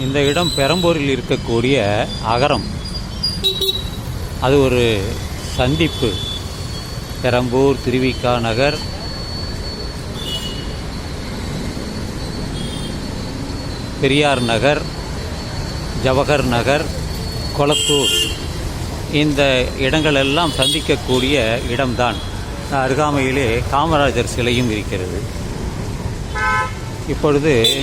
இந்த இடம் பெரம்பூரில் இருக்கக்கூடிய அகரம். அது ஒரு சந்திப்பு. பெரம்பூர் திருவிக்கா நகர். பெரியார் நகர் ஜவஹர் நகர் கொளத்தூர். இந்த இடங்களெல்லாம் சந்திக்கக்கூடிய இடம்தான். அருகாமையிலே காமராஜர் சிலையும் இருக்கிறது. இப்பொழுது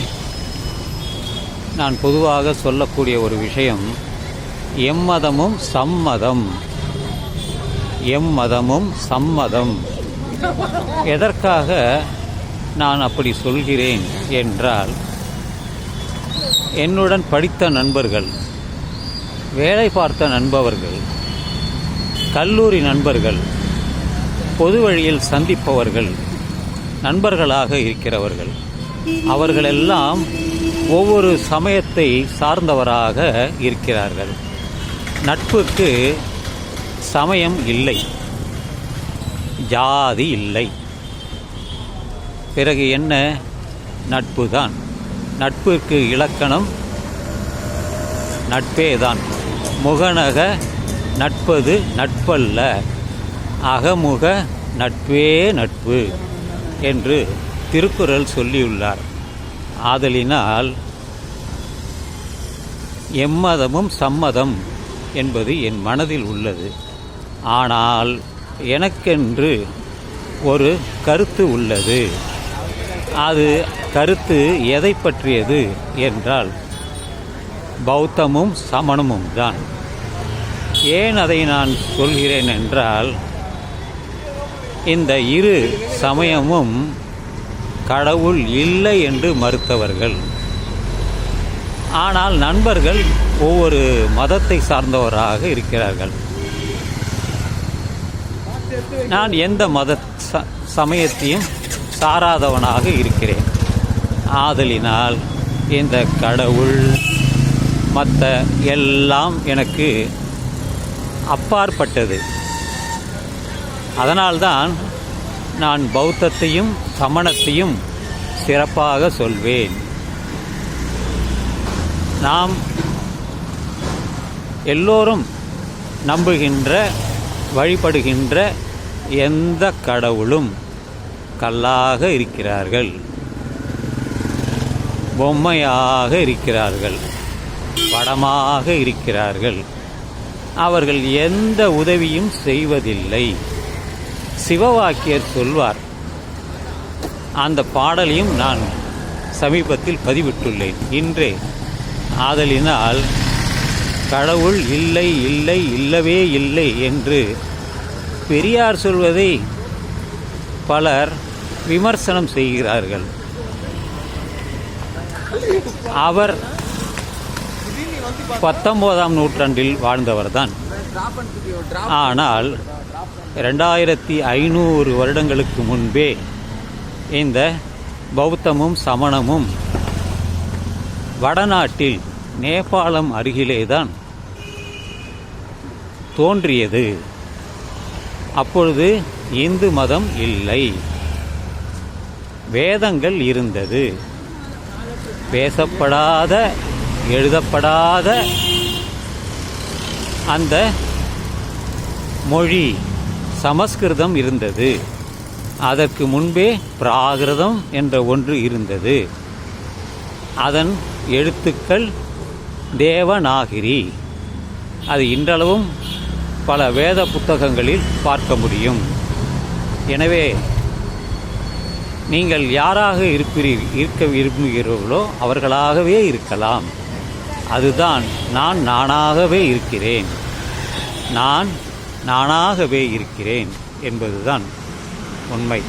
நான் பொதுவாக சொல்லக்கூடிய ஒரு விஷயம் எம்மதமும் சம்மதம். எம்மதமும் சம்மதம். எதற்காக நான் அப்படி சொல்கிறேன் என்றால் என்னுடன் படித்த நண்பர்கள் வேலை பார்த்த நண்பவர்கள் கல்லூரி நண்பர்கள் பொது வழியில் சந்திப்பவர்கள் நண்பர்களாக இருக்கிறவர்கள் அவர்களெல்லாம் ஒவ்வொரு சமயத்தை சார்ந்தவராக இருக்கிறார்கள். நட்புக்கு சமயம் இல்லை. ஜாதி இல்லை. பிறகு என்ன? நட்பு தான் நட்பிற்கு இலக்கணம் நட்பே தான் முகநக நட்பது நட்பல்ல. அகமுக நட்பே நட்பு என்று திருக்குறள் சொல்லியுள்ளார். ஆதலினால் எம்மதமும் சம்மதம் என்பது என் மனதில் உள்ளது. ஆனால் எனக்கென்று ஒரு கருத்து உள்ளது. அது கருத்து எதை பற்றியது என்றால் பௌத்தமும் சமணமும் தான். ஏன் அதை நான் சொல்கிறேன் என்றால் இந்த இரு சமயமும் கடவுள் இல்லை என்று மறுத்தவர்கள். ஆனால் நண்பர்கள் ஒவ்வொரு மதத்தை சார்ந்தவராக இருக்கிறார்கள். நான் எந்த மத ச சமயத்தையும் சாராதவனாக இருக்கிறேன். ஆதலினால் இந்த கடவுள் மற்ற எல்லாம் எனக்கு அப்பாற்பட்டது. அதனால்தான் நான் பௌத்தத்தையும் சமணத்தையும் சிறப்பாக சொல்வேன். நாம் எல்லோரும் நம்புகின்ற வழிபடுகின்ற எந்த கடவுளும் கல்லாக இருக்கிறார்கள். பொம்மையாக இருக்கிறார்கள். படமாக இருக்கிறார்கள். அவர்கள் எந்த உதவியும் செய்வதில்லை. சிவவாக்கியர் சொல்வார் அந்த பாடலையும் நான் சமீபத்தில் பதிவிட்டுள்ளேன். இன்றே ஆதலினால் கடவுள் இல்லை இல்லை இல்லவே இல்லை என்று பெரியார் சொல்வதை பலர் விமர்சனம் செய்கிறார்கள். அவர் பத்தொன்பதாம் நூற்றாண்டில் வாழ்ந்தவர்தான். ஆனால் ரெண்டாயிரத்தி ஐநூறு வருடங்களுக்கு முன்பே இந்த பௌத்தமும் சமணமும் வடநாட்டில் நேபாளம் அருகிலேதான் தோன்றியது. அப்பொழுது இந்து மதம் இல்லை. வேதங்கள் இருந்தது. பேசப்படாத எழுதப்படாத அந்த மொழி சமஸ்கிருதம் இருந்தது. அதற்கு முன்பே பிராகிருதம் என்ற ஒன்று இருந்தது. அதன் எழுத்துக்கள் தேவநாகிரி. அது இன்றளவும் பல வேத புத்தகங்களில் பார்க்க முடியும். எனவே நீங்கள் யாராக இருப்பீர் இருக்க விரும்புகிறீர்களோ அவர்களாகவே இருக்கலாம். அதுதான் நான் நானாகவே இருக்கிறேன். நான் நானாகவே இருக்கிறேன் என்பதுதான். உண்மை.